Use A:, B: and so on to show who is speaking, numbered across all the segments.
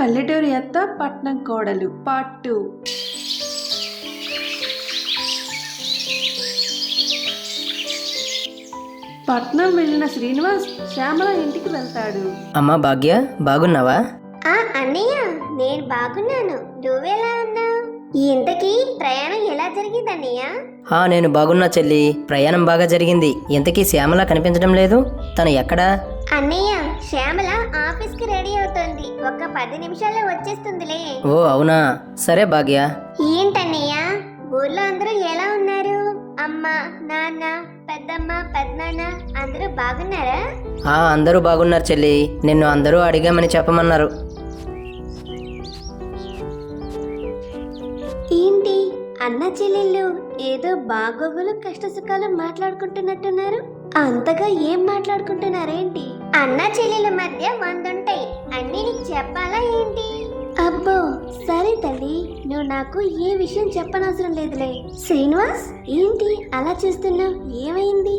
A: పల్లెటూరి అత్త పట్నం కోడలు పార్ట్ టూ పట్నం వెళ్ళిన శ్రీనివాస్ శ్యామల ఇంటికి వెళ్తాడు.
B: అమ్మా భాగ్య బాగున్నావా?
C: ఆ అన్నయ్య నేను బాగున్నాను. నువ్వెలా ఉన్నావు? ఇంతకీ ప్రయాణం ఎలా జరిగింది అన్నయ్య?
B: ఆ నేను బాగున్నా చెల్లి. ప్రయాణం బాగా జరిగింది. ఇంతకీ శ్యామల కనిపించడం లేదు. తను ఎక్కడా?
C: అన్నయ్య శ్యామల ఆఫీస్కి రెడీ అవుతోంది. ఒక పది నిమిషాల్లో వచ్చేస్తుందిలే.
B: ఓ అవునా? సరే భాగ్య.
C: ఏంటన్నయ్య? ఊర్లో అందరూ ఎలా ఉన్నారు? అమ్మ నాన్న పెద్దమ్మ పెద్దనాన్న అందరూ బాగున్నారా?
B: ఆ అందరూ బాగున్నారు చెల్లి. నిన్ను అందరూ అడిగామని చెప్పమన్నారు.
C: ఏంటి? అన్న చెల్లెళ్ళు ఏదో బాగోగులు కష్ట సుఖాలు మాట్లాడుకుంటున్నట్టున్నారు. అంతగా ఏం మాట్లాడుకుంటున్నారేంటి అన్న చెల్లెల మధ్య వందుంటాయి అన్ని నీకు చెప్పాలా ఏంటి? అబ్బో సరే తల్లి నువ్వు నాకు ఏ విషయం చెప్పనవసరం లేదులే. శ్రీనివాస్? ఏంటి? అలా చూస్తున్నావు? ఏమైంది?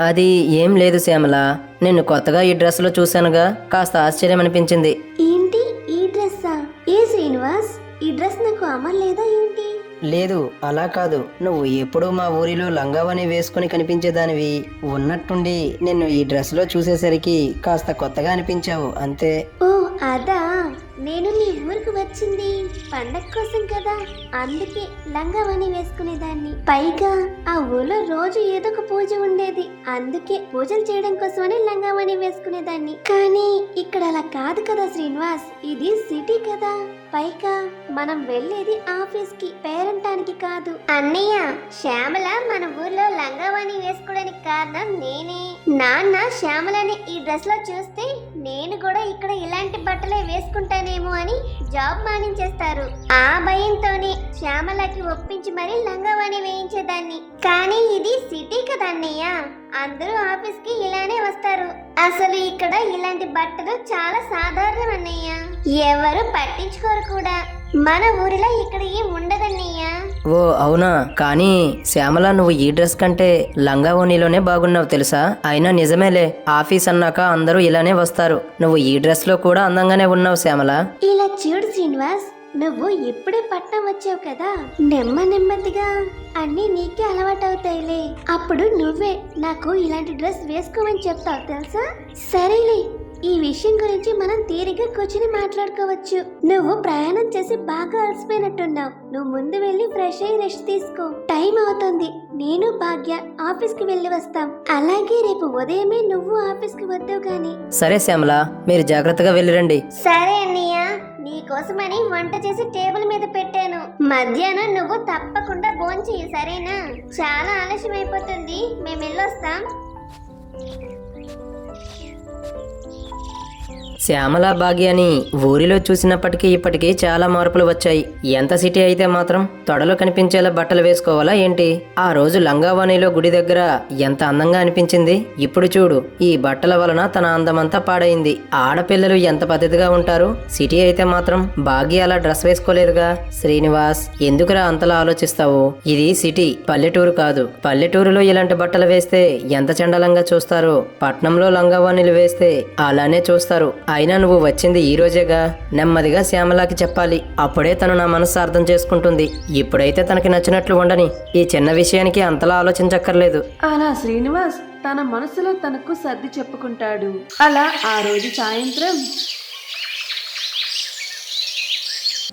B: అది ఏం లేదు శ్యామల. నిన్ను కొత్తగా ఈ డ్రెస్లో చూశానుగా. కాస్త ఆశ్చర్యం అనిపించింది
C: ఏంటి? ఈ డ్రెస్సా? ఏ శ్రీనివాస్? ఈ డ్రెస్ నాకు అమ్మలేదా ఏంటి?
B: లేదు అలా కాదు. నువ్వు ఎప్పుడూ మా ఊరిలో లంగావని వేసుకుని కనిపించేదానివి. ఉన్నట్టుండి నిన్ను ఈ డ్రెస్లో చూసేసరికి కాస్త కొత్తగా అనిపించావు అంతే.
C: ఓ అదా నేను మీ ఊరికి వచ్చింది. పండగ కోసం కదా. అందుకే లంగావని వేసుకునేదాన్ని. పైగా ఆ ఊళ్ళో రోజు ఏదో ఒక పూజ ఉండేది. అందుకే పూజలు చేయడం కోసమని లంగావని వేసుకునేదాన్ని. కానీ ఇక్కడ అలా కాదు కదా శ్రీనివాస్. ఇది సిటీ కదా. పైగా మనం వెళ్ళేది ఆఫీస్కి పేరంటానికి కాదు. అన్నయ్య శ్యామల మన ఊర్లో లంగావాణి వేసుకోవడానికి కారణం నేనే. నాన్న శ్యామలని ఈ డ్రెస్లో చూస్తే నేను కూడా ఇక్కడ ఇలాంటి బట్టలే వేసుకుంటానేమో అని జాబ్ మానించేస్తారు ఆ భయంతోనే శ్యామలకి ఒప్పించి మరీ లంగావాణి వేయించేదాన్ని. కానీ ఇది సిటీ కదా అన్నయ్య. అందరూ ఆఫీస్కి ఇలానే వస్తారు. అసలు ఇక్కడ ఇలాంటి బట్టలు చాలా సాధారణం అన్నయ్య. ఎవరు పట్టించుకోరు కూడా. మన ఊరిలో ఇక్కడ ఏం ఉండదన్నయ్య?
B: ఓ అవునా? కానీ శ్యామల నువ్వు ఈ డ్రెస్ కంటే లంగా ఓనీలోనే బాగున్నావు తెలుసా? అయినా నిజమేలే ఆఫీస్ అన్నాక అందరూ ఇలానే వస్తారు. నువ్వు ఈ డ్రెస్లో కూడా అందంగానే ఉన్నావు శ్యామల.
C: ఇలా చూడు శ్రీనివాస్ నువ్వు ఇప్పుడే పట్నం వచ్చావు కదా? నెమ్మ నెమ్మదిగా అన్నీ నీకే అలవాటు అవుతాయిలే అప్పుడు నువ్వే నాకు ఇలాంటి డ్రెస్ వేసుకోమని చెప్తావు తెలుసా? సరేలే ఈ విషయం గురించి మనం తీరిగా కూర్చుని మాట్లాడుకోవచ్చు. నువ్వు ప్రయాణం చేసి బాగా అలసిపోయినట్టున్నావు. నువ్వు ముందు వెళ్ళి ఫ్రెష్ అయ్యి రెస్ట్ తీసుకో. టైం అవుతుంది. నేను భాగ్య ఆఫీస్కి వెళ్ళి వస్తాం. అలాగే రేపు ఉదయమే నువ్వు ఆఫీస్కి వద్దావు గాని.
B: సరే శ్యామల మీరు జాగ్రత్తగా వెళ్ళిరండి.
C: సరే అన్నయ్య. నీకోసమని వంట చేసి టేబుల్ మీద పెట్టాను. మధ్యాహ్నం నువ్వు తప్పకుండా భోంచెయ్యి సరేనా? చాలా ఆలస్యం అయిపోతుంది మేము వెళ్ళొస్తాం.
B: శ్యామల భాగ్యాన్ని ఊరిలో చూసినప్పటికీ ఇప్పటికీ చాలా మార్పులు వచ్చాయి. ఎంత సిటీ అయితే మాత్రం తొడలు కనిపించేలా బట్టలు వేసుకోవాలా ఏంటి? ఆ రోజు లంగావాణిలో గుడి దగ్గర ఎంత అందంగా అనిపించింది? ఇప్పుడు చూడు ఈ బట్టల వలన తన అందమంతా పాడైంది. ఆడపిల్లలు ఎంత పద్ధతిగా ఉంటారు? సిటీ అయితే మాత్రం భాగ్య అలా డ్రెస్ వేసుకోలేదుగా. శ్రీనివాస్ ఎందుకురా అంతలా ఆలోచిస్తావు? ఇది సిటీ పల్లెటూరు కాదు. పల్లెటూరులో ఇలాంటి బట్టలు వేస్తే ఎంత చండలంగా చూస్తారో పట్నంలో లంగావాణిలు వేస్తే అలానే చూస్తారు. అయినా నువ్వు వచ్చింది ఈ రోజేగా. నెమ్మదిగా శ్యామలాకి చెప్పాలి. అప్పుడే తను నా మనసు అర్థం చేసుకుంటుంది. ఇప్పుడైతే తనకి నచ్చినట్లు ఉండని. ఈ చిన్న విషయానికి అంతలా ఆలోచించక్కర్లేదు.
A: అలా శ్రీనివాస్ తన మనసులో తనకు సర్ది చెప్పుకుంటాడు. అలా ఆ రోజు సాయంత్రం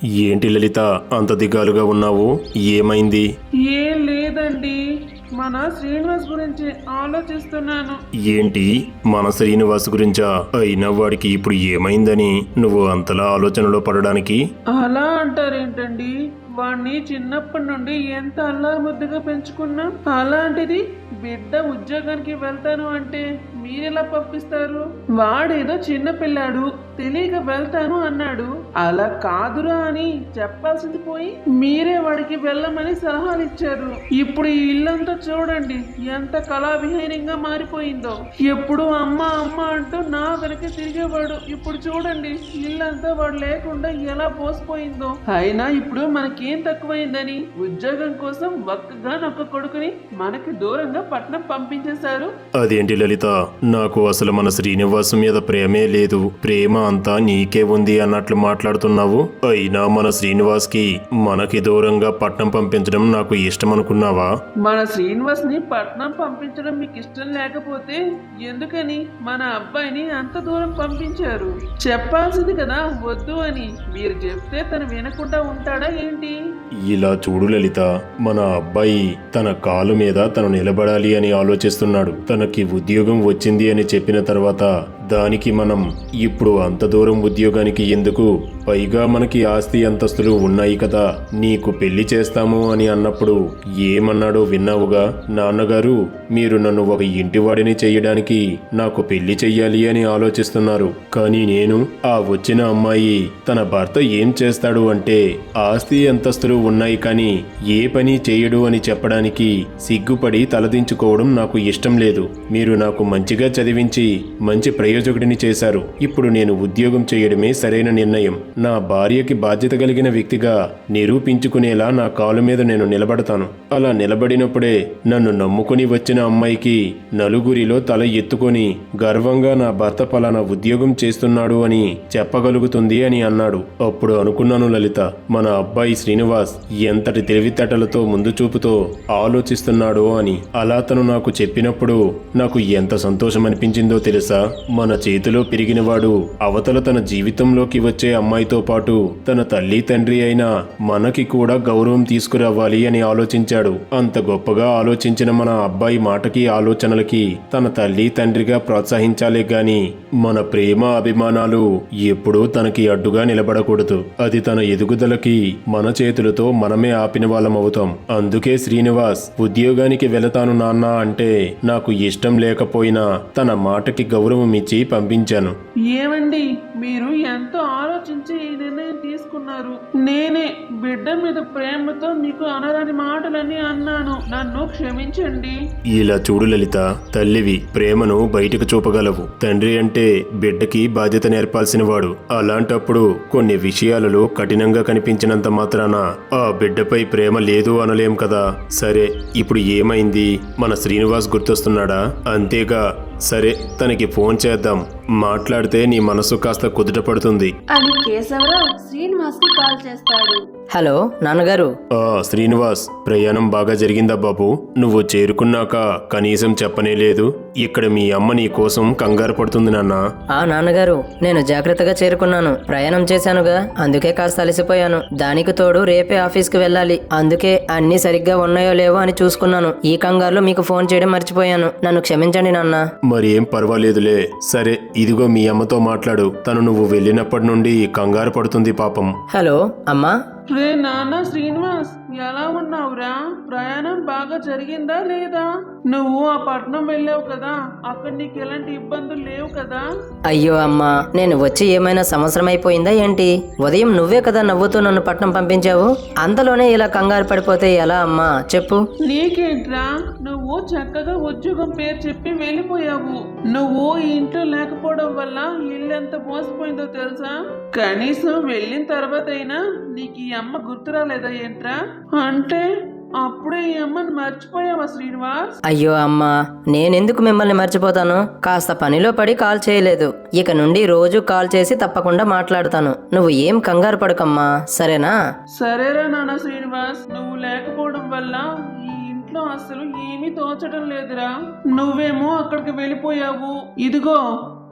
D: ఏంటి లలిత అంత దిగాలుగా ఉన్నావు? ఏమైంది?
E: ఏం లేదండి. మన శ్రీనివాస్ గురించి ఆలోచిస్తున్నాను.
D: ఏంటి? మన శ్రీనివాస్ గురించా? అయినా వాడికి ఇప్పుడు ఏమైందని నువ్వు అంతలా ఆలోచనలో పడడానికి?
E: అలా అంటారేంటండి? వాణ్ణి చిన్నప్పటి నుండి ఎంత అల్లారు ముద్దుగా పెంచుకున్నాం? అలాంటిది బిడ్డ ఉద్యోగానికి వెళ్తాను అంటే మీరెలా పంపిస్తారు? వాడేదో చిన్న పిల్లాడు తెలియక వెళ్తాను అన్నాడు. అలా కాదురా అని చెప్పాల్సింది పోయి మీరే వాడికి వెళ్ళమని సలహాలు ఇచ్చారు ఇప్పుడు ఈ ఇల్లంతా చూడండి ఎంత కళావిహీనంగా మారిపోయిందో. ఎప్పుడు అమ్మ అమ్మ అంటూ నా వెనక తిరిగేవాడు. ఇప్పుడు చూడండి ఇల్లంతా వాడు లేకుండా ఎలా పోసిపోయిందో. అయినా ఇప్పుడు మనకి తక్కువైందని ఉద్యోగం కోసం ఒక్కగా నొక్క కొడుకుని మనకి దూరంగా పట్నం పంపించేశారు.
D: అదేంటి లలిత? నాకు అసలు మన శ్రీనివాస్ మీద ప్రేమే లేదు. ప్రేమ అంతా నీకే ఉంది అన్నట్లు మాట్లాడుతున్నావు. అయినా మన శ్రీనివాస్కి మనకి దూరంగా పట్నం పంపించడం నాకు ఇష్టం అనుకున్నావా
E: మన శ్రీనివాస్ శ్రీనివాస్ని పట్నం పంపించడం మీకు ఇష్టం లేకపోతే ఎందుకని? మన అబ్బాయిని అంత దూరం పంపించారు. చెప్పాల్సింది కదా వద్దు అని. మీరు చెప్తే తను వినకుండా ఉంటాడా ఏంటి?
D: ఇలా చూడు లలిత మన అబ్బాయి తన కాలు మీద తను నిలబడాలి అని ఆలోచిస్తున్నాడు. తనకి ఉద్యోగం వచ్చింది అని చెప్పిన తర్వాత దానికి మనం ఇప్పుడు అంత దూరం ఉద్యోగానికి ఎందుకు? పైగా మనకి ఆస్తి అంతస్తులు ఉన్నాయి కదా నీకు పెళ్ళి చేస్తాము అని అన్నప్పుడు ఏమన్నాడో విన్నావుగా? నాన్నగారు మీరు నన్ను ఒక ఇంటివాడిని చేయడానికి నాకు పెళ్ళి చెయ్యాలి అని ఆలోచిస్తున్నారు. కానీ నేను ఆ వచ్చిన అమ్మాయి తన భర్త ఏం చేస్తాడు అంటే ఆస్తి అంతస్తులు ఉన్నాయి కానీ ఏ పని చేయడు అని చెప్పడానికి సిగ్గుపడి తలదించుకోవడం నాకు ఇష్టం లేదు. మీరు నాకు మంచిగా చదివించి మంచి ప్రయోజకుడిని చేశారు. ఇప్పుడు నేను ఉద్యోగం చేయడమే సరైన నిర్ణయం. నా భార్యకి బాధ్యత కలిగిన వ్యక్తిగా నిరూపించుకునేలా నా కాలు మీద నేను నిలబడతాను. అలా నిలబడినప్పుడే నన్ను నమ్ముకుని వచ్చిన అమ్మాయికి నలుగురిలో తల ఎత్తుకొని గర్వంగా నా భర్త పలానా ఉద్యోగం చేస్తున్నాడు అని చెప్పగలుగుతుంది అని అన్నాడు. అప్పుడు అనుకున్నాను లలిత. మన అబ్బాయి శ్రీనివాస్ ఎంతటి తెలివితేటలతో ముందు చూపుతో ఆలోచిస్తున్నాడో అని. అలా తను నాకు చెప్పినప్పుడు నాకు ఎంత సంతోషం అనిపించిందో తెలుసా? మన చేతిలో పెరిగినవాడు అవతల తన జీవితంలోకి వచ్చే అమ్మాయితో పాటు తన తల్లి తండ్రి అయిన మనకి కూడా గౌరవం తీసుకురావాలి అని ఆలోచించాడు. అంత గొప్పగా ఆలోచించిన మన అబ్బాయి మాటకి ఆలోచనలకి తన తల్లి తండ్రిగా ప్రోత్సహించాలే గాని మన ప్రేమ అభిమానాలు ఎప్పుడూ తనకి అడ్డుగా నిలబడకూడదు. అది తన ఎదుగుదలకి మన చేతులతో మనమే ఆపిన వాళ్ళం అవుతాం. అందుకే శ్రీనివాస్ ఉద్యోగానికి వెళతాను నాన్న అంటే నాకు ఇష్టం లేకపోయినా తన మాటకి గౌరవం ఇచ్చి పంపించాను.
E: ఏమండి మీరు ఎంతో ఆలోచించి ఈ నిర్ణయం తీసుకున్నారు. నేనే బిడ్డ మీద ప్రేమతో మీకు అనరాని మాటలని అన్నాను. నన్ను క్షమించండి.
D: ఇలా చూడు లలిత తల్లివి ప్రేమను బయటకు చూపగలవు. తండ్రి అంటే బిడ్డకి బాధ్యత నేర్పాల్సిన వాడు అలాంటప్పుడు కొన్ని విషయాలలో కఠినంగా కనిపించినంత మాత్రాన ఆ బిడ్డపై ప్రేమ లేదు అనలేం కదా? సరే ఇప్పుడు ఏమైంది? మన శ్రీనివాస్ గుర్తొస్తున్నాడా? అంతేగా సరే తనకి ఫోన్ చేద్దాం. మాట్లాడితే నీ మనసు కాస్త కుదుట పడుతుంది.
A: అని కేశవరావు శ్రీనివాస్ కాల్ చేస్తాడు.
B: హలో నాన్నగారు.
D: ఆ శ్రీనివాస్ ప్రయాణం బాగా జరిగిందా బాబు? నువ్వు చేరుకున్నాక కనీసం చెప్పనే లేదు. ఇక్కడ మీ అమ్మ నీ కోసం కంగారు పడుతుంది నాన్న.
B: ఆ నాన్నగారు నేను జాగ్రత్తగా చేరుకున్నాను. ప్రయాణం చేశానుగా అందుకే కాస్త అలసిపోయాను. దానికి తోడు రేపే ఆఫీస్కి వెళ్ళాలి. అందుకే అన్ని సరిగ్గా ఉన్నాయో లేవో అని చూసుకున్నాను. ఈ కంగారులో మీకు ఫోన్ చేయడం మర్చిపోయాను. నన్ను క్షమించండి నాన్న.
D: మరి ఏం పర్వాలేదులే. సరే ఇదిగో మీ అమ్మతో మాట్లాడు. తను నువ్వు వెళ్ళినప్పటి నుండి కంగారు పడుతుంది పాపం.
B: హలో అమ్మా.
E: రే నాన్న శ్రీనివాస్ ఎలా ఉన్నావురా? ప్రయాణం బాగా జరిగిందా లేదా? నువ్వు ఆ పట్నం వెళ్ళావు కదా అక్కడ నీకు ఎలాంటి ఇబ్బందులు లేవు కదా?
B: అయ్యో అమ్మా నేను వచ్చి ఏమైనా సంవత్సరం అయిపోయిందా ఏంటి? ఉదయం నువ్వే కదా నవ్వుతూ నన్ను పట్నం పంపించావు? అంతలోనే ఇలా కంగారు పడిపోతే ఎలా అమ్మా? చెప్పు.
E: నీకేంట్రా? నువ్వు చక్కగా ఉద్యోగం పేరు చెప్పి వెళ్ళిపోయావు. నువ్వు ఈ ఇంట్లో లేకపోవడం వల్ల ఇల్లు ఎంత మోసపోయిందో తెలుసా? కనీసం వెళ్ళిన తర్వాత అయినా నీకు అమ్మ గుర్తు రాలేదా ఏంట్రా? అంటే అప్పుడే ఈ అమ్మని మర్చిపోయావా శ్రీనివాస్?
B: అయ్యో అమ్మా నేనెందుకు మిమ్మల్ని మర్చిపోతాను? కాస్త పనిలో పడి కాల్ చేయలేదు. ఇక నుండి రోజు కాల్ చేసి తప్పకుండా మాట్లాడతాను. నువ్వు ఏం కంగారు పడకమ్మా సరేనా?
E: సరేరా నాన్న శ్రీనివాస్ నువ్వు లేకపోవడం వల్ల ఈ ఇంట్లో అసలు ఏమీ తోచడం లేదురా. నువ్వేమో అక్కడికి వెళ్ళిపోయావు. ఇదిగో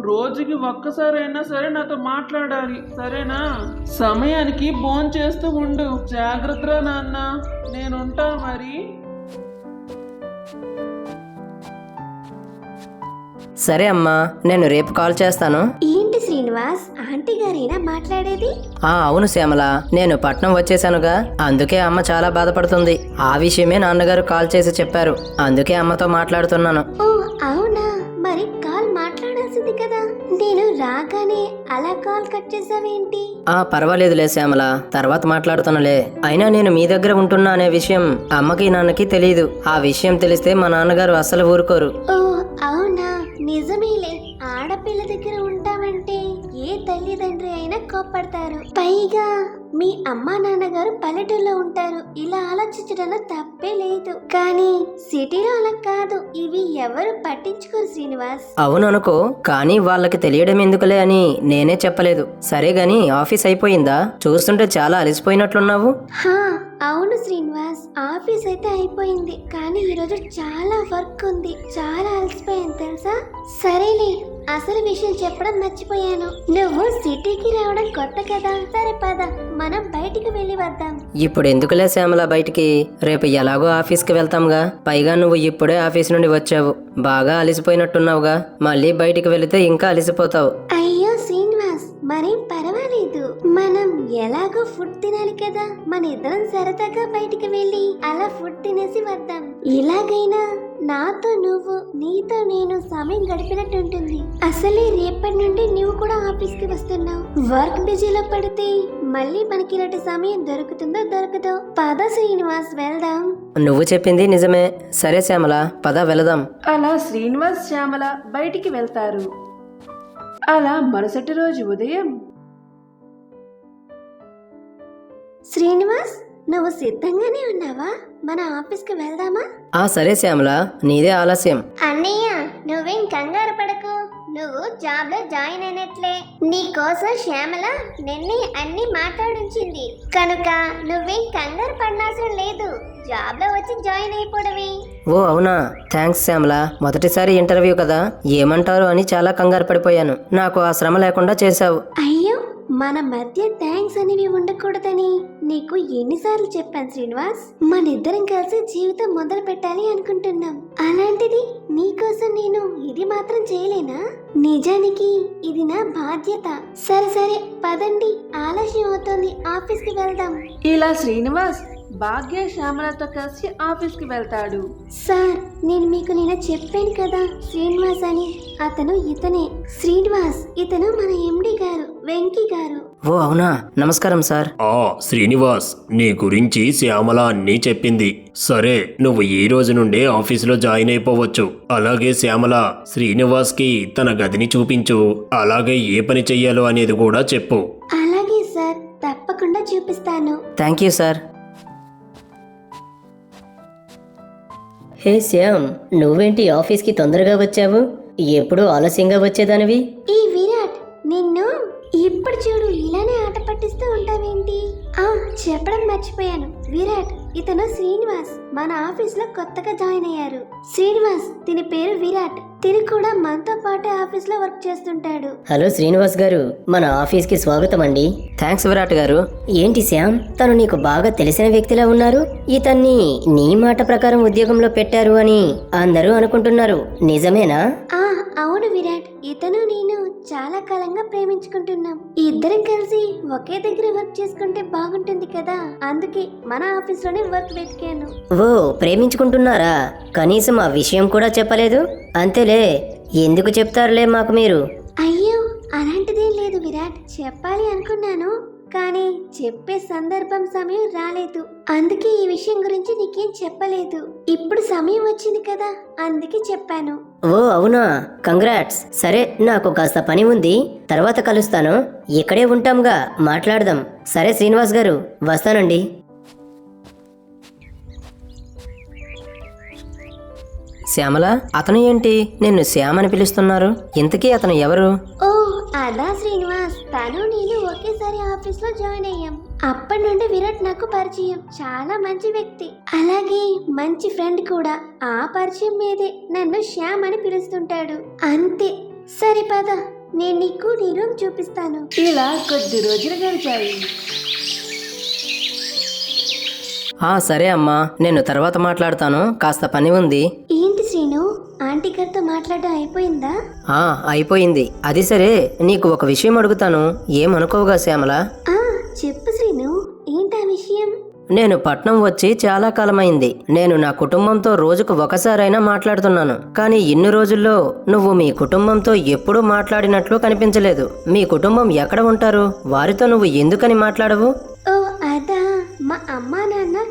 E: రోజుకి ఒక్కసారైనా సరే నాతో మాట్లాడాలి సరేనా? సమయానికి ఫోన్ చేస్తూ ఉండు. జాగ్రత్తరా నాన్న. నేనుంటాను మరి.
B: సరే అమ్మా నేను రేపు కాల్ చేస్తాను.
C: ఏంటి శ్రీనివాస్? ఆంటీ గారేనా మాట్లాడేది?
B: ఆ అవును శ్యామల. నేను పట్నం వచ్చేసానుగా అందుకే అమ్మ చాలా బాధపడుతుంది. ఆ విషయమే నాన్నగారు కాల్ చేసి చెప్పారు. అందుకే అమ్మతో మాట్లాడుతున్నాను.
C: ఓ నేను రాగానే అలా కాల్ కట్ చేసావేంటి?
B: ఆ పర్వాలేదులే శ్యామల. తర్వాత మాట్లాడుతానులే అయినా నేను మీ దగ్గర ఉంటున్నా అనే విషయం అమ్మకి నాన్నకి తెలియదు ఆ విషయం తెలిస్తే మా నాన్నగారు అస్సలు ఊరుకోరు.
C: ఓ అవునా? నిజమేలే. ఆడపిల్ల దగ్గర ఉంటామంటే ఏ తల్లిదండ్రి అయినా కోప్పడతారు. పైగా మీ అమ్మా నాన్నగారు పల్లెటూరులో ఉంటారు. ఇలా ఆలోచించడంలో తప్పే లేదు. కానీ సిటీలో అలా కాదు. ఇవి ఎవరు పట్టించుకోరు శ్రీనివాస్.
B: అవును అనుకో కానీ వాళ్ళకి తెలియడం ఎందుకులే అని నేనే చెప్పలేదు. సరే గాని ఆఫీస్ అయిపోయిందా? చూస్తుంటే చాలా అలసిపోయినట్లున్నావు.
C: హా అవును శ్రీనివాస్. ఆఫీస్ అయితే అయిపోయింది. కానీ ఈరోజు చాలా వర్క్ ఉంది. చాలా అలసిపోయాను తెలుసా? సరేలే అసలు విషయం చెప్పడం మర్చిపోయాను. నువ్వు సిటీకి రావడం కొత్త కదా? సరే పద. మనం బయటికి వెళ్ళి వద్దాం.
B: ఇప్పుడు ఎందుకులే శ్యామల బయటికి? రేపు ఎలాగో ఆఫీస్కి వెళ్తాంగా. పైగా నువ్వు ఇప్పుడే ఆఫీస్ నుండి వచ్చావు. బాగా అలసిపోయినట్టున్నావుగా. మళ్ళీ బయటికి వెళితే ఇంకా అలసిపోతావు.
C: అయ్యో శ్రీనివాస్ మరేం పర్వాలేదు. మనం ఎలాగో ఫుడ్ తినాలి కదా. మన ఇద్దరం సరదాగా బయటికి వెళ్ళి అలా ఫుడ్ తినేసి వద్దాం. ఇలాగైనా నాతో నువ్వు నీతో నేను సమయం గడిపినట్టు ఉంటుంది అసలే రేపటి నుండి నువ్వు కూడా ఆఫీస్కి వస్తున్నావు. వర్క్ బిజీలో పడితే మళ్ళీ మనకి ఇలాంటి సమయం దొరుకుతుందో దొరకదో? పద శ్రీనివాస్ వెళ్దాం.
B: నువ్వు చెప్పింది నిజమే. సరే శ్యామల పద వెళదాం.
A: అలా శ్రీనివాస్ శ్యామల బయటికి వెళ్తారు. అలా మరుసటి రోజు ఉదయం
C: శ్రీనివాస్? నువ్వు సిద్ధంగానే ఉన్నావా? మన ఆఫీస్కి వెళ్దామా?
B: ఆ సరే శ్యామల. నీదే ఆలస్యం.
C: అన్నయ్య నువ్వేం కంగారు పడకు. నువ్వు జాబ్లో జాయిన్ అయినట్లే. నీ కోసం శ్యామల నిన్నే అన్ని మాట్లాడించింది. కనుక నువ్వేం కంగారు పడాల్సిన లేదు. జాబ్లో వచ్చి జాయిన్ అయిపోవడమే.
B: ఓ అవునా. థ్యాంక్స్ శ్యామల. మొదటిసారి ఇంటర్వ్యూ కదా. ఏమంటారు అని చాలా కంగారు పడిపోయాను. నాకు ఆ శ్రమ లేకుండా చేశావు.
C: అయ్యో మన మధ్య థ్యాంక్స్ అనేవి ఉండకూడదని నీకు ఎన్నిసార్లు చెప్పాను శ్రీనివాస్. మన ఇద్దరం కలిసి జీవితం మొదలు పెట్టాలి అనుకుంటున్నాం. అలాంటిది నీకోసం నేను ఇది మాత్రం చేయలేనా? నిజానికి ఇది నా బాధ్యత. సరే సరే పదండి. ఆలస్యం అవుతోంది. ఆఫీస్కి వెళ్దాం.
A: ఇలా శ్రీనివాస్ భాగ్య శ్యామలతో కలిసి ఆఫీస్కి వెళ్తాడు.
C: సార్ నేను మీకు నిన్న చెప్పాను కదా శ్రీనివాస్ అని. అతను ఇతనే. శ్రీనివాస్ ఇతను మన ఎండి గారు వెంకీ గారు.
B: ఓ అవునా? నమస్కారం సార్.
D: ఆ శ్రీనివాస్ నీ గురించి శ్యామల అన్నీ చెప్పింది. సరే నువ్వు ఈ రోజు నుండే ఆఫీసులో జాయిన్ అయిపోవచ్చు. అలాగే శ్యామల శ్రీనివాస్కి తన గదిని చూపించు. అలాగే ఏ పని చెయ్యాలో అనేది కూడా చెప్పు.
C: అలాగే సార్. తప్పకుండా చూపిస్తాను.
B: Thank you sir. Hey Shyam నువ్వేంటి ఆఫీస్కి తొందరగా వచ్చావు? ఎప్పుడు ఆలస్యంగా వచ్చేదానివి?
C: ఈ విరాట్ నిన్ను ఇప్పుడు చూడు ఇలానే ఆట పట్టిస్తూ ఉంటావేంటి? చెప్పడం మర్చిపోయాను. విరాట్ ఇతను శ్రీనివాస్. మన ఆఫీస్లో కొత్తగా జాయిన్ అయ్యారు. శ్రీనివాస్ దీని పేరు విరాట్. తిని కూడా మనతో పాటే ఆఫీస్లో వర్క్ చేస్తుంటాడు.
B: హలో శ్రీనివాస్ గారు మన ఆఫీస్కి స్వాగతం అండి. థ్యాంక్స్ విరాట్ గారు. ఏంటి శ్యామ్ తను నీకు బాగా తెలిసిన వ్యక్తిలా ఉన్నారు? ఇతన్ని నీ మాట ప్రకారం ఉద్యోగంలో పెట్టారు అని అందరూ అనుకుంటున్నారు. నిజమేనా?
C: ఆ అవును విరాట్ ఇతను నేను చాలా కాలంగా ప్రేమించుకుంటున్నాం. ఇద్దరం కలిసి ఒకే దగ్గర వర్క్ చేసుకుంటే బాగుంటుంది కదా. అందుకే మన ఆఫీస్లోనే వర్క్ వెతికాను.
B: ఓ ప్రేమించుకుంటున్నారా? కనీసం ఆ విషయం కూడా చెప్పలేదు? అంతేలే ఎందుకు చెప్తారులే మాకు మీరు?
C: అయ్యో అలాంటిదేం లేదు విరాట్ చెప్పాలి అనుకున్నాను. కానీ చెప్పే సందర్భం సమయం రాలేదు. అందుకే ఈ విషయం గురించి నీకేం చెప్పలేదు. ఇప్పుడు సమయం వచ్చింది కదా అందుకే చెప్పాను.
B: ఓ అవునా. కంగ్రాట్స్ సరే నాకు కాస్త పని ఉంది. తర్వాత కలుస్తాను. ఇక్కడే ఉంటాంగా మాట్లాడదాం. సరే శ్రీనివాస్ గారు వస్తానండి. శ్యామల అతను ఏంటి? నిన్ను శ్యామ్ అని పిలుస్తున్నారు. ఇంతకీ అతను ఎవరు?
C: ఓ అదా శ్రీనివాస్. తను నేను ఒకేసారి ఆఫీస్లో జాయిన్ అయ్యాం. అప్పటి నుండి విరాట్ నాకు పరిచయం. చాలా మంచి వ్యక్తి. అలాగే మంచి ఫ్రెండ్ కూడా. ఆ పరిచయం మీదే నన్ను శ్యామ్ అని పిలుస్తుంటాడు. అంతే. సరే పద. నేను నీకు నీ రూమ్ చూపిస్తాను.
A: ఇలా కొద్ది రోజులు గడిచాయి.
B: ఆ సరే అమ్మా. నేను తర్వాత మాట్లాడతాను. కాస్త పని ఉంది.
C: ఏంటి శ్రీను? ఆంటీ గారితో మాట్లాడడం అయిపోయిందా?
B: ఆ అయిపోయింది. అది సరే. నీకు ఒక విషయం అడుగుతాను. ఏమనుకోవుగా శ్యామల?
C: ఆ చెప్పు శ్రీను. ఏంటా విషయం?
B: నేను పట్నం వచ్చి చాలా కాలమైంది. నేను నా కుటుంబంతో రోజుకు ఒకసారైనా మాట్లాడుతున్నాను. కానీ ఇన్ని రోజుల్లో నువ్వు మీ కుటుంబంతో ఎప్పుడూ మాట్లాడినట్లు కనిపించలేదు. మీ కుటుంబం ఎక్కడ ఉంటారు? వారితో నువ్వు ఎందుకని మాట్లాడవు?
C: ఓ అదా. మా అమ్మా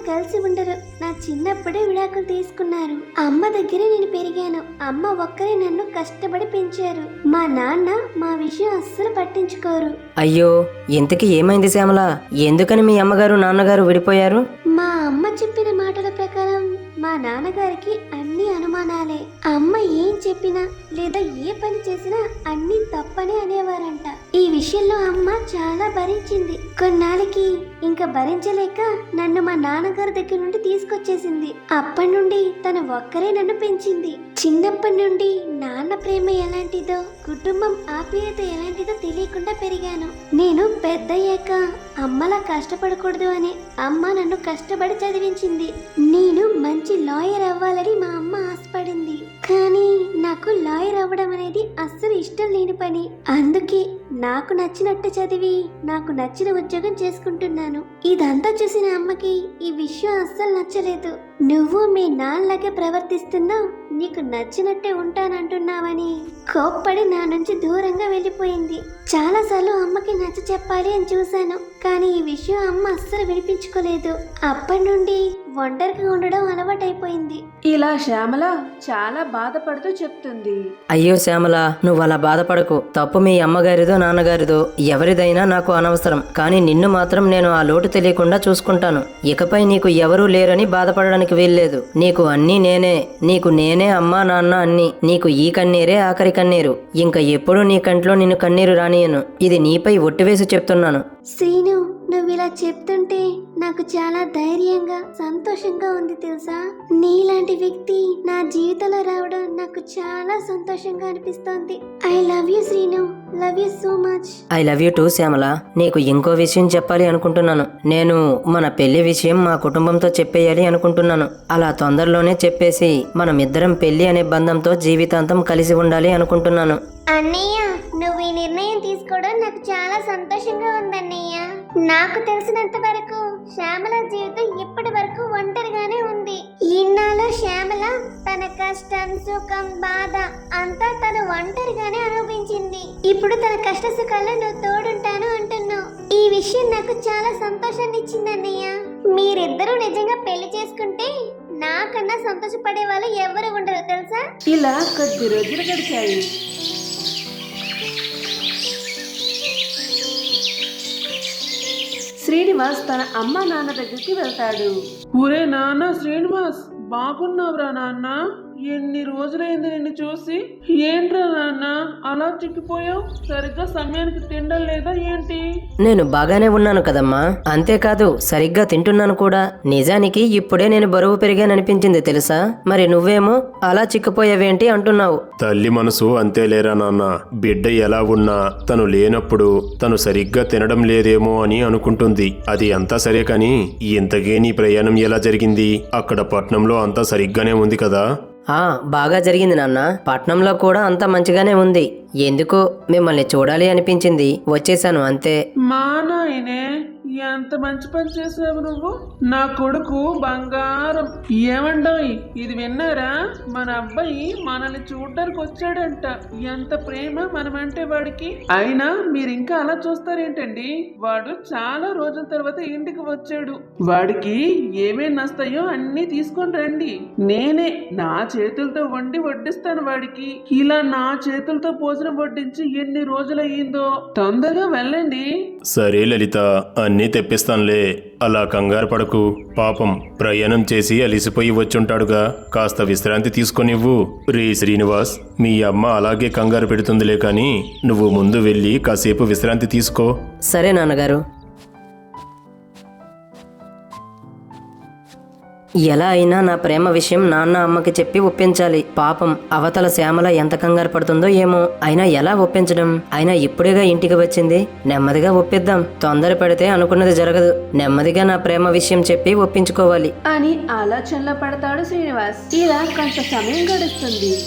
C: కలిసి ఉండరు. నా చిన్నప్పుడే విడాకులు తీసుకున్నారు. అమ్మ దగ్గరే నేను పెరిగాను. అమ్మ ఒక్కరే నన్ను కష్టపడి పెంచారు. మా నాన్న మా విషయం అస్సలు పట్టించుకోరు.
B: అయ్యో ఇంతకీ ఏమైంది శ్యామల? ఎందుకని మీ అమ్మగారు నాన్నగారు విడిపోయారు?
C: మా అమ్మ చెప్పిన మాటల ప్రకారం మా నాన్నగారికి అన్ని అనుమానాలే. అమ్మ ఏం చెప్పినా లేదా ఏ పని చేసినా అన్ని తప్పనే అనేవారంట. ఈ విషయంలో అమ్మ చాలా భరించింది. కొన్నాళ్ళకి ఇంకా భరించలేక నన్ను మా నాన్నగారి దగ్గర నుండి తీసుకొచ్చేసింది. అప్పటి నుండి తను ఒక్కరే నన్ను పెంచింది. చిన్నప్పటి నుండి నాన్న ప్రేమ ఎలాంటిదో కుటుంబం ఆప్యాయత ఎలాంటిదో తెలియకుండా పెరిగాను. నేను పెద్దయ్యాక అమ్మలా కష్టపడకూడదు అని అమ్మ నన్ను కష్టపడి చదివించింది. నేను మంచి లాయర్ అవ్వాలని మా అమ్మ ఆశపడింది. కానీ నాకు లాయర్ అవ్వడం అనేది అస్సలు ఇష్టం లేని పని. అందుకే నాకు నచ్చినట్టు చదివి నాకు నచ్చిన ఉద్యోగం చేసుకుంటున్నాను. ఇదంతా చూసిన అమ్మకి ఈ విషయం అస్సలు నచ్చలేదు. నువ్వు మీ నాన్నలాగే ప్రవర్తిస్తున్నావు నీకు నచ్చినట్టే ఉంటానంటున్నావని కోప్పడి నా నుంచి దూరంగా వెళ్ళిపోయింది. చాలాసార్లు అమ్మకి నచ్చ చెప్పాలి అని చూశాను కానీ ఈ విషయం అమ్మ అస్సలు వినిపించుకోలేదు. అప్పటి నుండి ఒంటరిగా ఉండడం అలవాటైపోయింది.
A: ఇలా శ్యామల చాలా బాధపడుతూ చెప్తుంది.
B: అయ్యో శ్యామల నువ్వు అలా బాధపడకు. తప్పు మీ అమ్మగారిదో నాన్నగారిదో ఎవరిదైనా నాకు అనవసరం. కానీ నిన్ను మాత్రం నేను ఆ లోటు తెలియకుండా చూసుకుంటాను. ఇకపై నీకు ఎవరూ లేరని బాధపడడానికి వీల్లేదు. నీకు అన్నీ నేనే. నీకు నేనే అమ్మా నాన్న అన్ని. నీకు ఈ కన్నీరే ఆఖరి కన్నీరు. ఇంకా ఎప్పుడూ నీ కంట్లో నిన్ను కన్నీరు రానియను. ఇది నీపై ఒట్టివేసి చెప్తున్నాను.
C: శ్రీను నువ్వు ఇలా చెప్తుంటే నాకు చాలా ధైర్యంగా సంతోషంగా ఉంది తెలుసా? నీలాంటి వ్యక్తి నా జీవితంలో రావడం నాకు చాలా సంతోషంగా అనిపిస్తోంది. I love you Srinu. Love you so much
B: I love you too Shyamala. నీకు ఇంకో విషయం చెప్పాలి అనుకుంటున్నాను. నేను మన పెళ్ళి విషయం మా కుటుంబంతో చెప్పేయాలి అనుకుంటున్నాను. అలా తొందరలోనే చెప్పేసి మనమిద్దరం పెళ్ళి అనే బంధంతో జీవితాంతం కలిసి ఉండాలి అనుకుంటున్నాను.
C: అన్నయ్య నువ్వు ఈ నిర్ణయం తీసుకోవడం నాకు చాలా సంతోషంగా ఉందన్నయ్య. నాకు తెలిసినంత వరకు శ్యామల జీవితం ఇప్పటి వరకు ఒంటరిగానే ఉంది. ఇన్నాళ్ళు శ్యామల తన కష్టం సుఖం బాధ అంతా తను ఒంటరిగానే అనుభవించింది. ఇప్పుడు తన కష్ట సుఖాల్లో నువ్వు తోడుంటాను అంటున్నావు. ఈ విషయం నాకు చాలా సంతోషాన్ని ఇచ్చింది అన్నయ్య మీరిద్దరూ నిజంగా పెళ్ళి చేసుకుంటే నాకన్నా సంతోషపడే వాళ్ళు ఎవరు ఉండరు తెలుసా?
A: ఇలా కొద్ది రోజులు గడిచాయి. శ్రీనివాస్ తన అమ్మ నాన్న దగ్గరికి వెళ్తాడు.
E: ఊరే నాన్న శ్రీనివాస్ బాగున్నావురా నాన్న? ఎన్ని రోజులైంది నిన్ను చూసి? ఏంట్రా నాన్న అలా చిక్కిపోయావు? సరిగ్గా సమయానికి తిండం లేదా ఏంటి?
B: నేను బాగానే ఉన్నాను కదమ్మా. అంతేకాదు సరిగ్గా తింటున్నాను కూడా. నిజానికి ఇప్పుడే నేను బరువు పెరిగాననిపించింది తెలుసా? మరి నువ్వేమో అలా చిక్కిపోయావేంటి అంటున్నావు.
D: తల్లి మనసు అంతేలేరా నాన్న. బిడ్డ ఎలా ఉన్నా తను లేనప్పుడు తను సరిగ్గా తినడం లేదేమో అని అనుకుంటుంది. అది అంతా సరే కాని ఇంతకే నీ ప్రయాణం ఎలా జరిగింది? అక్కడ పట్నంలో అంతా సరిగ్గానే ఉంది కదా?
B: బాగా జరిగింది నాన్న. పట్నంలో కూడా అంత మంచిగానే ఉంది. ఎందుకో మిమ్మల్ని చూడాలి అనిపించింది. వచ్చేసాను అంతే.
E: మా నాయనే ఎంత మంచి పని చేసావు నువ్వు? నా కొడుకు బంగారం. ఏమండోయ్ ఇది విన్నారా? మన అబ్బాయి మనల్ని చూడ్డానికి వచ్చాడంట. ఎంత ప్రేమ మనమంటే వాడికి. అయినా మీరు ఇంకా అలా చూస్తారేంటండి? వాడు చాలా రోజుల తర్వాత ఇంటికి వచ్చాడు. వాడికి ఏమేమి నస్తాయో అన్ని తీసుకొని రండి. నేనే నా చేతులతో వండి వడ్డిస్తాను వాడికి. ఇలా నా చేతులతో భోజనం వడ్డించి ఎన్ని రోజులయ్యిందో. తొందరగా వెళ్ళండి.
D: సరే లలిత అన్ని తెప్పిస్తానులే. అలా కంగారు పడకు. పాపం ప్రయాణం చేసి అలిసిపోయి వచ్చుంటాడుగా. కాస్త విశ్రాంతి తీసుకొనివ్వు. రే శ్రీనివాస్ మీ అమ్మ అలాగే కంగారు పెడుతుందిలే కానీ నువ్వు ముందు వెళ్ళి కాసేపు విశ్రాంతి తీసుకో.
B: సరే నాన్నగారు. ఎలా అయినా నా ప్రేమ విషయం నాన్న అమ్మకి చెప్పి ఒప్పించాలి. పాపం అవతల శ్యామల ఎంత కంగారు పడుతుందో ఏమో. అయినా ఎలా ఒప్పించడం? అయినా ఇప్పుడేగా ఇంటికి వచ్చింది. నెమ్మదిగా ఒప్పిద్దాం. తొందర పెడితే అనుకున్నది జరగదు. నెమ్మదిగా నా ప్రేమ విషయం చెప్పి ఒప్పించుకోవాలి.
A: అని ఆలోచనలో పడతాడు శ్రీనివాస్. ఇలా కొంత సమయం గడుస్తుంది.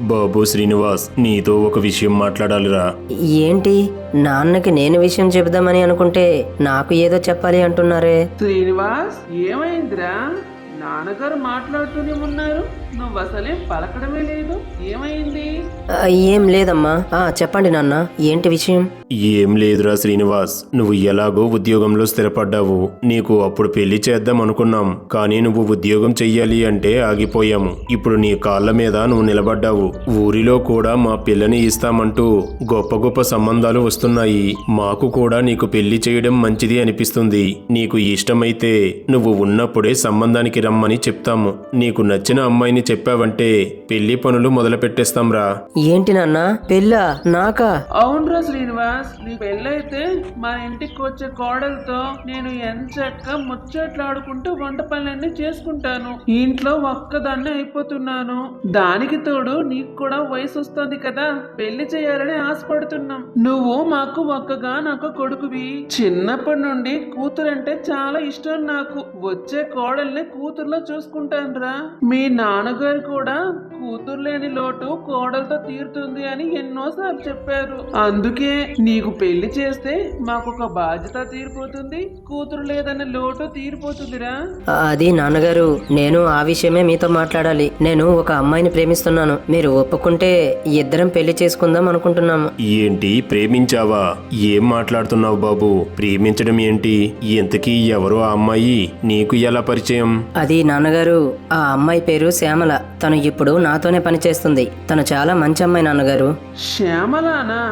D: బాబు శ్రీనివాస్ నీతో ఒక విషయం మాట్లాడాలిరా.
B: ఏంటి? నాన్నకి నేను విషయం చెబుదామని అనుకుంటే నాకు ఏదో చెప్పాలి అంటున్నారే.
E: శ్రీనివాస్ ఏమైందిరా? నాన్నగారు మాట్లాడుతూనే ఉన్నారు. నువ్వు అసలే పలకడమే లేదు. ఏమైంది?
B: ఏం లేదమ్మా. ఆ చెప్పండి నాన్న ఏంటి విషయం?
D: ఏం లేదురా శ్రీనివాస్. నువ్వు ఎలాగో ఉద్యోగంలో స్థిరపడ్డావు. నీకు అప్పుడు పెళ్ళి చేద్దాం అనుకున్నాం. కానీ నువ్వు ఉద్యోగం చెయ్యాలి అంటే ఆగిపోయాము. ఇప్పుడు నీ కాళ్ళ మీద నువ్వు నిలబడ్డావు. ఊరిలో కూడా మా పిల్లని ఇస్తామంటూ గొప్ప గొప్ప సంబంధాలు వస్తున్నాయి. మాకు కూడా నీకు పెళ్ళి చేయడం మంచిది అనిపిస్తుంది. నీకు ఇష్టమైతే నువ్వు ఉన్నప్పుడే సంబంధానికి రమ్మని చెప్తాము. నీకు నచ్చిన అమ్మాయిని చెప్పావంటే పెళ్ళి పనులు మొదలు పెట్టేస్తాంరా
B: ఏంటి నాన్న? పెళ్ళా? నాకా?
E: అవునరా శ్రీనివాస్ నీ పెళ్ళైతే మా ఇంటికి వచ్చే కోడలతో నేను ఎంచక్క ముచ్చట్లాడుకుంటూ వంట పనులన్నీ చేసుకుంటాను. ఇంట్లో ఒక్కదాన్నే అయిపోతున్నాను. దానికి తోడు నీకు కూడా వయసు వస్తుంది కదా పెళ్ళి చేయాలని ఆశపడుతున్నాం. నువ్వు మాకు ఒక్కగా నాకు కొడుకువి. చిన్నప్పటి నుండి కూతురంటే చాలా ఇష్టం నాకు. వచ్చే కోడల్ని కూతుర్లో చూసుకుంటానురా. మీ నాన్నగారు కూడా కూతురు లేని లోటు కోడలతో తీరుతుంది అని ఎన్నోసార్లు చెప్పారు. అందుకే నీకు పెళ్ళి చేస్తే మాకు ఒక బాధ్యత తీరిపోతుంది. కూతురు లేదన్న లోటు తీరిపోతుందిరా.
B: అది నాన్నగారు నేను ఆ విషయమే మీతో మాట్లాడాలి. నేను ఒక అమ్మాయిని ప్రేమిస్తున్నాను. మీరు ఒప్పుకుంటే ఇద్దరం పెళ్ళి చేసుకుందాం అనుకుంటున్నాము.
D: ఏంటి ప్రేమించావా? ఏం మాట్లాడుతున్నావు బాబు? ప్రేమించడం ఏంటి? ఇంతకీ ఎవరు ఆ అమ్మాయి? నీకు ఎలా పరిచయం?
B: అది నాన్నగారు ఆ అమ్మాయి పేరు శ్యామల తను ఇప్పుడు నాతోనే పనిచేస్తుంది. తను చాలా మంచి అమ్మాయి నాన్నగారు.
E: శ్యామలానా?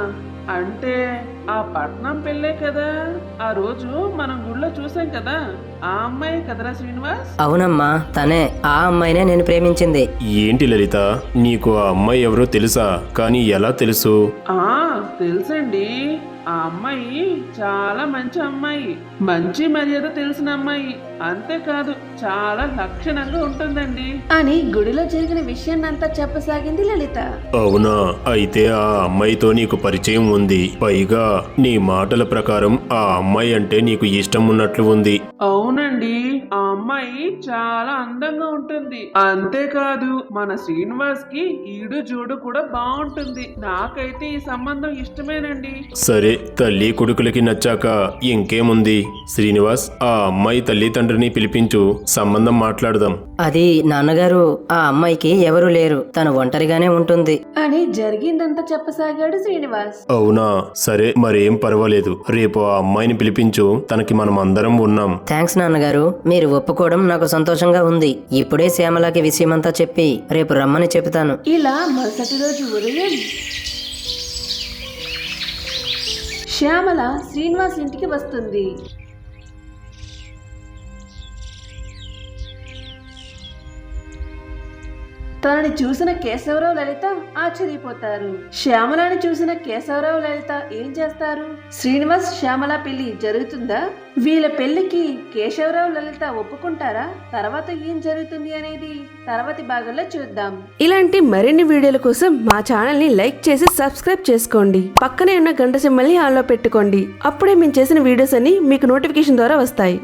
E: అంటే ఆ పట్నం పెళ్ళే కదా. ఆ రోజు మనం గుళ్ళో చూసాం కదా. ఆ అమ్మాయి కదరా శ్రీనివాస్?
B: అవునమ్మా తనే. ఆ అమ్మాయినే నేను ప్రేమించింది.
D: ఏంటి లలిత? నీకు ఆ అమ్మాయి ఎవరో తెలుసా? కానీ ఎలా తెలుసు?
E: ఆ తెలుసండి. ఆ అమ్మాయి చాలా మంచి అమ్మాయి. మంచి మర్యాద తెలిసిన అమ్మాయి. అంతేకాదు చాలా లక్షణంగా ఉంటుందండి.
A: అని గుడిలో జరిగిన విషయాన్నంతా చెప్పసాగింది లలిత.
D: అవునా? అయితే ఆ అమ్మాయితో నీకు పరిచయం ఉంది. పైగా నీ మాటల ప్రకారం ఆ అమ్మాయి అంటే నీకు ఇష్టం ఉన్నట్లు ఉంది.
E: అవునండి. ఆ అమ్మాయి చాలా అందంగా ఉంటుంది. అంతేకాదు మన శ్రీనివాస్కి ఈడు జోడు కూడా బాగుంటుంది. నాకైతే ఈ సంబంధం ఇష్టమేనండి.
D: సరే తల్లి కొడుకులకి నచ్చాక ఇంకేముంది? శ్రీనివాస్ ఆ అమ్మాయి తల్లిదండ్రిని పిలిపించు. సంబంధం మాట్లాడదాం.
B: అది నాన్నగారు ఆ అమ్మాయికి ఎవరు లేరు. తను ఒంటరిగానే ఉంటుంది.
A: అని జరిగిందంతా చెప్పసాగాడు శ్రీనివాస్.
D: అవునా? సరే మరేం పర్వాలేదు. రేపు ఆ అమ్మాయిని పిలిపించు. తనకి మనం అందరం ఉన్నాం.
B: థ్యాంక్స్ నాన్నగారు. మీరు ఒప్పుకోవడం నాకు సంతోషంగా ఉంది. ఇప్పుడే శ్యామలకి విషయమంతా చెప్పి రేపు రమ్మని చెబుతాను.
A: ఇలా మరుసటి రోజు ఉదయం శ్యామల శ్రీనివాస్ ఇంటికి వస్తుంది. తనని చూసిన కేశవరావు లలిత ఆశ్చర్యపోతారు. శ్యామలని చూసిన కేశవరావు లలిత ఏం చేస్తారు? శ్రీనివాస్ శ్యామల పెళ్ళి జరుగుతుందా? వీళ్ళ పెళ్ళికి కేశవరావు లలిత ఒప్పుకుంటారా? తర్వాత ఏం జరుగుతుంది అనేది తర్వాతి భాగంలో చూద్దాం.
F: ఇలాంటి మరిన్ని వీడియోల కోసం మా ఛానల్ని లైక్ చేసి సబ్స్క్రైబ్ చేసుకోండి. పక్కనే ఉన్న గంట సింబల్ని ఆన్లో పెట్టుకోండి. అప్పుడే మేము చేసిన వీడియోస్ అన్ని మీకు నోటిఫికేషన్ ద్వారా వస్తాయి.